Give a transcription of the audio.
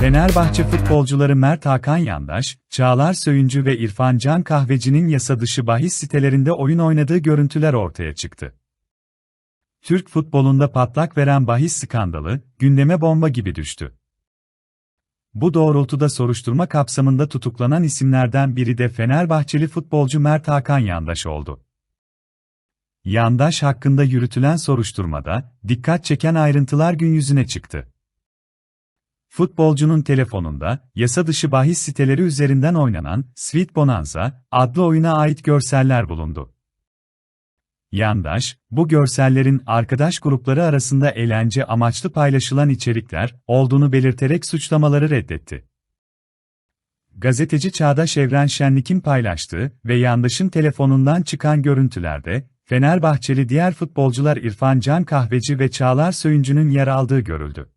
Fenerbahçe futbolcuları Mert Hakan Yandaş, Çağlar Söyüncü ve İrfan Can Kahveci'nin yasa dışı bahis sitelerinde oyun oynadığı görüntüler ortaya çıktı. Türk futbolunda patlak veren bahis skandalı, gündeme bomba gibi düştü. Bu doğrultuda soruşturma kapsamında tutuklanan isimlerden biri de Fenerbahçeli futbolcu Mert Hakan Yandaş oldu. Yandaş hakkında yürütülen soruşturmada, dikkat çeken ayrıntılar gün yüzüne çıktı. Futbolcunun telefonunda, yasa dışı bahis siteleri üzerinden oynanan Sweet Bonanza adlı oyuna ait görseller bulundu. Yandaş, bu görsellerin arkadaş grupları arasında eğlence amaçlı paylaşılan içerikler olduğunu belirterek suçlamaları reddetti. Gazeteci Çağdaş Evren Şenlik'in paylaştığı ve Yandaş'ın telefonundan çıkan görüntülerde, Fenerbahçeli diğer futbolcular İrfan Can Kahveci ve Çağlar Söyüncü'nün yer aldığı görüldü.